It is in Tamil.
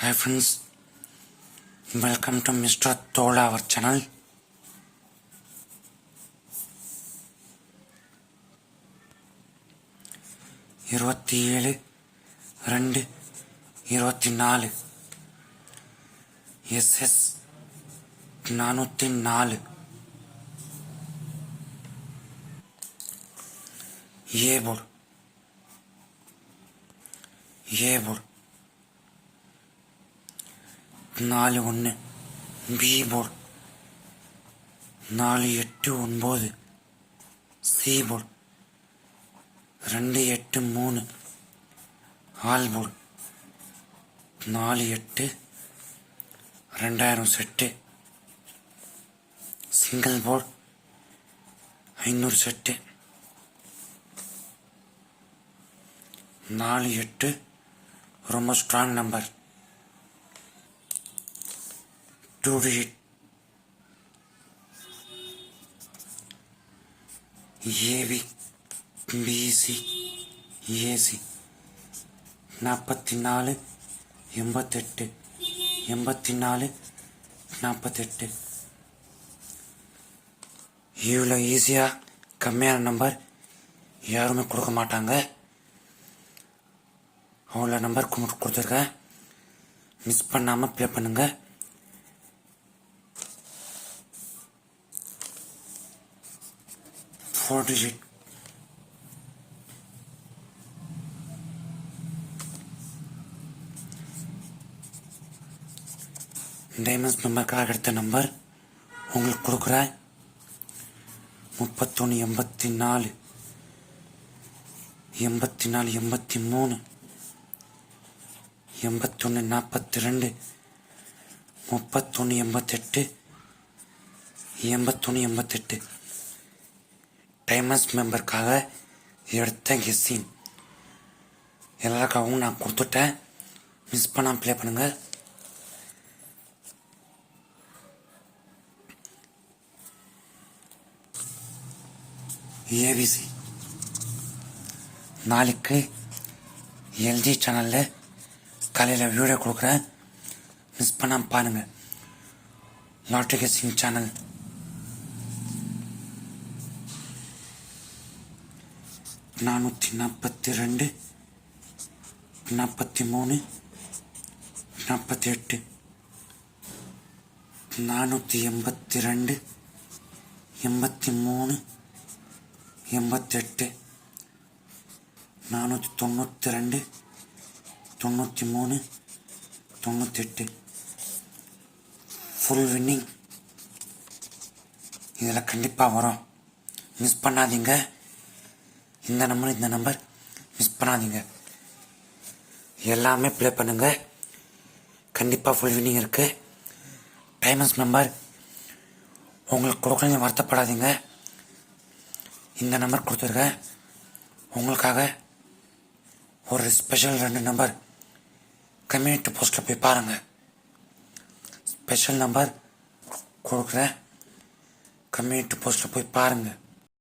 Hi friends welcome to mister Dhola our channel இருபத்தி ஏழு ரெண்டு இருபத்தி நாலு எஸ்எஸ் நானூற்றி நாலு ஏ போர்டு ஏ போர்டு நாலு ஒன்று பி போர்டு. நாலு எட்டு ஒன்பது சி போர்டு. ரெண்டு எட்டு மூணு ஆல் போர்டு. நாலு எட்டு ரெண்டாயிரம் செட்டு. சிங்கிள் போர்டு ஐநூறு செட்டு. நாலு எட்டு ரொம்ப strong number. Do it. AV PC AC நாற்பத்தி நாலு எண்பத்தெட்டு எண்பத்தி நாலு நாற்பத்தெட்டு இவ்வளோ ஈஸியாக கம்மியான நம்பர் யாருமே கொடுக்க மாட்டாங்க. அவ்வளோ நம்பர் கொடுத்துருக்கேன். மிஸ் பண்ணாமல் ப்ளே பண்ணுங்கள் four digit. டைமண்ட்ஸ் மெம்பருக்காக எடுத்த நம்பர் உங்களுக்கு கொடுக்குற முப்பத்தொன்று எண்பத்தி நாலு எண்பத்தி நாலு எண்பத்தி மூணு எண்பத்தொன்று நாற்பத்தி ரெண்டு முப்பத்தொன்று எண்பத்தெட்டு எண்பத்தொன்று எண்பத்தெட்டு. டைமண்ட்ஸ் மெம்பருக்காக எடுத்த கெஸ்ஸின் எல்லாருக்காகவும் நான் கொடுத்துட்டேன். மிஸ் பண்ணால் ப்ளே பண்ணுங்கள் ஏபிசி நாளைக்கு எல்ஜி சேனலில் காலையில் வீடியோ கொடுக்குறேன். மிஸ் பண்ணாமல் பாருங்கள் லாட்ரி கெஸ்ஸிங் சேனல் நானூற்றி நாற்பத்தி ரெண்டு நாற்பத்தி மூணு நாற்பத்தி எட்டு நானூற்றி எண்பத்தி ரெண்டு எண்பத்தி மூணு எண்பத்தெட்டு நானூற்றி தொண்ணூற்றி ரெண்டு தொண்ணூற்றி மூணு தொண்ணூத்தெட்டு ஃபுல் வின்னிங் இதில் கண்டிப்பாக வரும். மிஸ் பண்ணாதீங்க. இந்த நம்பர் இந்த நம்பர் மிஸ் பண்ணாதீங்க. எல்லாமே ப்ளே பண்ணுங்க. கண்டிப்பாக ஃபுல் வினிங் இருக்குது டைமஸ் நம்பர் உங்களுக்கு கொடுக்கலன்னு வருத்தப்படாதீங்க. இந்த நம்பர் கொடுத்துருக்கேன் உங்களுக்காக ஒரு ஸ்பெஷல் ரெண்டு நம்பர் கம்யூனிட்டி போஸ்ட்டில் போய் பாருங்கள் ஸ்பெஷல் நம்பர் கொடுக்குறேன். கம்யூனிட்டி போஸ்ட்டில் போய் பாருங்கள்